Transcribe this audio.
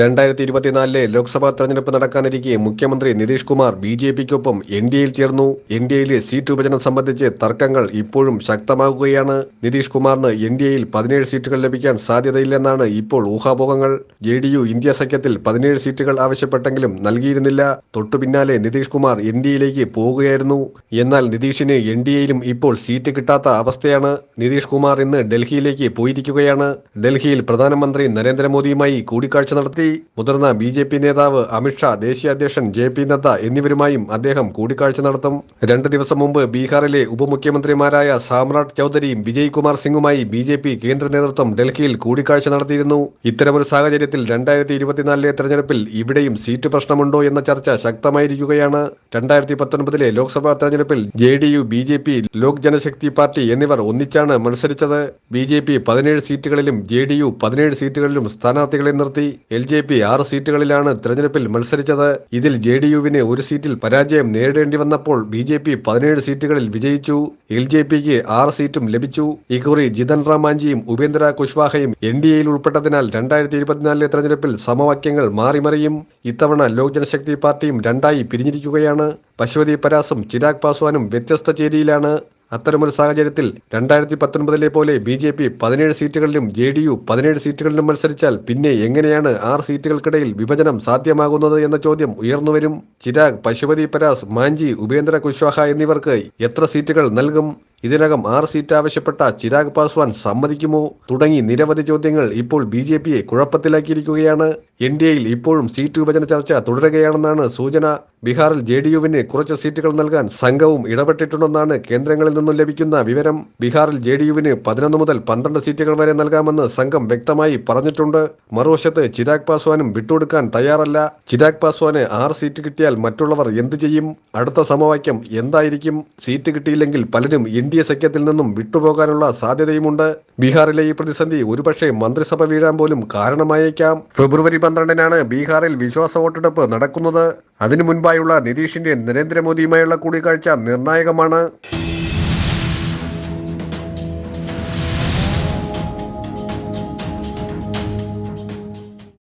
രണ്ടായിരത്തി ഇരുപത്തിനാലിലെ ലോക്സഭാ തെരഞ്ഞെടുപ്പ് നടക്കാനിരിക്കെ മുഖ്യമന്ത്രി നിതീഷ് കുമാർ ബി ജെ പിക്കൊപ്പം എൻ ഡി എയിൽ ചേർന്നു. എൻ ഡി എയിലെ സീറ്റ് വിഭജനം സംബന്ധിച്ച് തർക്കങ്ങൾ ഇപ്പോഴും ശക്തമാകുകയാണ്. നിതീഷ് കുമാറിന് എൻ ഡി എയിൽ പതിനേഴ് സീറ്റുകൾ ലഭിക്കാൻ സാധ്യതയില്ലെന്നാണ് ഇപ്പോൾ ഊഹാപോഹങ്ങൾ. ജെ ഡി യു ഇന്ത്യ സഖ്യത്തിൽ പതിനേഴ് സീറ്റുകൾ ആവശ്യപ്പെട്ടെങ്കിലും നൽകിയിരുന്നില്ല. തൊട്ടു പിന്നാലെ നിതീഷ് കുമാർ എൻ ഡി എയിലേക്ക് പോവുകയായിരുന്നു. എന്നാൽ നിതീഷിന് എൻ ഡി എയിലും ഇപ്പോൾ സീറ്റ് കിട്ടാത്ത അവസ്ഥയാണ്. നിതീഷ് കുമാർ ഇന്ന് ഡൽഹിയിലേക്ക് പോയിരിക്കുകയാണ്. ഡൽഹിയിൽ പ്രധാനമന്ത്രി നരേന്ദ്രമോദിയുമായി കൂടിക്കാഴ്ച നടത്തി. മുതിർന്ന ബി ജെ പി നേതാവ് അമിത്ഷാ ദേശീയ അധ്യക്ഷൻ ജെ പി നദ്ദ എന്നിവരുമായും അദ്ദേഹം കൂടിക്കാഴ്ച നടത്തും. രണ്ട് ദിവസം മുമ്പ് ബീഹാറിലെ ഉപമുഖ്യമന്ത്രിമാരായ സാമ്രാട്ട് ചൌധരിയും വിജയ് കുമാർ സിംഗുമായി ബി ജെ പി കേന്ദ്ര നേതൃത്വം ഡൽഹിയിൽ കൂടിക്കാഴ്ച നടത്തിയിരുന്നു. ഇത്തരമൊരു സാഹചര്യത്തിൽ രണ്ടായിരത്തി ഇരുപത്തിനാലിലെ തെരഞ്ഞെടുപ്പിൽ ഇവിടെയും സീറ്റ് പ്രശ്നമുണ്ടോ എന്ന ചർച്ച ശക്തമായിരിക്കുകയാണ്. രണ്ടായിരത്തി പത്തൊൻപതിലെ ലോക്സഭാ തെരഞ്ഞെടുപ്പിൽ J D U B J P Lok Janshakti Party എന്നിവർ ഒന്നിച്ചാണ് മത്സരിച്ചത്. ബി ജെ പി പതിനേഴ് സീറ്റുകളിലും ജെ ഡി യു പതിനേഴ് സീറ്റുകളിലും സ്ഥാനാർത്ഥികളെ നിർത്തി. എൽ ജെ പി ആറ് സീറ്റുകളിലാണ് തെരഞ്ഞെടുപ്പിൽ മത്സരിച്ചത്. ഇതിൽ ജെ ഡി യുവിന് ഒരു സീറ്റിൽ പരാജയം നേരിടേണ്ടി വന്നപ്പോൾ ബി ജെ പതിനേഴ് സീറ്റുകളിൽ വിജയിച്ചു. എൽ ജെ പിക്ക് ആറ് സീറ്റും ലഭിച്ചു. ഇക്കുറി ജിതൻ റാം മാഞ്ചിയും ഉപേന്ദ്ര കുശ്വാഹയും എൻ ഡി എയിൽ ഉൾപ്പെട്ടതിനാൽ രണ്ടായിരത്തി ഇരുപത്തിനാലിലെ തെരഞ്ഞെടുപ്പിൽ സമവാക്യങ്ങൾ മാറിമറിയും. ഇത്തവണ ലോക് ജനശക്തി പാർട്ടിയും രണ്ടായി പിരിഞ്ഞിരിക്കുകയാണ്. പശുപതി പരാസും ചിരാഗ് പാസ്വാനും വ്യത്യസ്ത ചേരിയിലാണ്. അത്തരമൊരു സാഹചര്യത്തിൽ രണ്ടായിരത്തി പത്തൊൻപതിലെ പോലെ ബി ജെ പി പതിനേഴ് സീറ്റുകളിലും ജെ ഡി യു പതിനേഴ് സീറ്റുകളിലും മത്സരിച്ചാൽ പിന്നെ എങ്ങനെയാണ് ആറ് സീറ്റുകൾക്കിടയിൽ വിഭജനം സാധ്യമാകുന്നത് എന്ന ചോദ്യം ഉയർന്നുവരും ചിരാഗ് പശുപതി പരാസ് മാഞ്ചി ഉപേന്ദ്ര കുശ്വാഹ എന്നിവർക്ക് എത്ര സീറ്റുകൾ നൽകും? ഇതിനകം ആറ് സീറ്റ് ആവശ്യപ്പെട്ട ചിരാഗ് പാസ്വാൻ സമ്മതിക്കുമോ? തുടങ്ങി നിരവധി ചോദ്യങ്ങൾ ഇപ്പോൾ ബി കുഴപ്പത്തിലാക്കിയിരിക്കുകയാണ്. എൻ ഡി എയിൽ ഇപ്പോഴും സീറ്റ് വിഭജന ചർച്ച തുടരുകയാണെന്നാണ് സൂചന. ബീഹാറിൽ ജെ ഡി യുവിന് കുറച്ച് സീറ്റുകൾ നൽകാൻ സംഘവും ഇടപെട്ടിട്ടുണ്ടെന്നാണ് കേന്ദ്രങ്ങളിൽ നിന്നും ലഭിക്കുന്ന വിവരം. ബീഹാറിൽ ജെ ഡി യുവിന് പതിനൊന്ന് മുതൽ പന്ത്രണ്ട് സീറ്റുകൾ വരെ നൽകാമെന്ന് സംഘം വ്യക്തമായി പറഞ്ഞിട്ടുണ്ട്. മറുവശത്ത് ചിരാഗ് പാസ്വാനും വിട്ടുകൊടുക്കാൻ തയ്യാറല്ല. ചിരാഗ് പാസ്വാന് ആറ് സീറ്റ് കിട്ടിയാൽ മറ്റുള്ളവർ എന്തു ചെയ്യും? അടുത്ത സമവാക്യം എന്തായിരിക്കും? സീറ്റ് കിട്ടിയില്ലെങ്കിൽ പലരും എൻ ഡി എ സഖ്യത്തിൽ നിന്നും വിട്ടുപോകാനുള്ള സാധ്യതയുമുണ്ട്. ബീഹാറിലെ ഈ പ്രതിസന്ധി ഒരുപക്ഷെ മന്ത്രിസഭ വീഴാൻ പോലും കാരണമായേക്കാം. ഫെബ്രുവരി പന്ത്രണ്ടിനാണ് ബീഹാറിൽ വിശ്വാസ വോട്ടെടുപ്പ് നടക്കുന്നത്. അതിനു മുൻപായുള്ള നിതീഷിന്റെ നരേന്ദ്രമോദിയുമായുള്ള കൂടിക്കാഴ്ച നിർണായകമാണ്.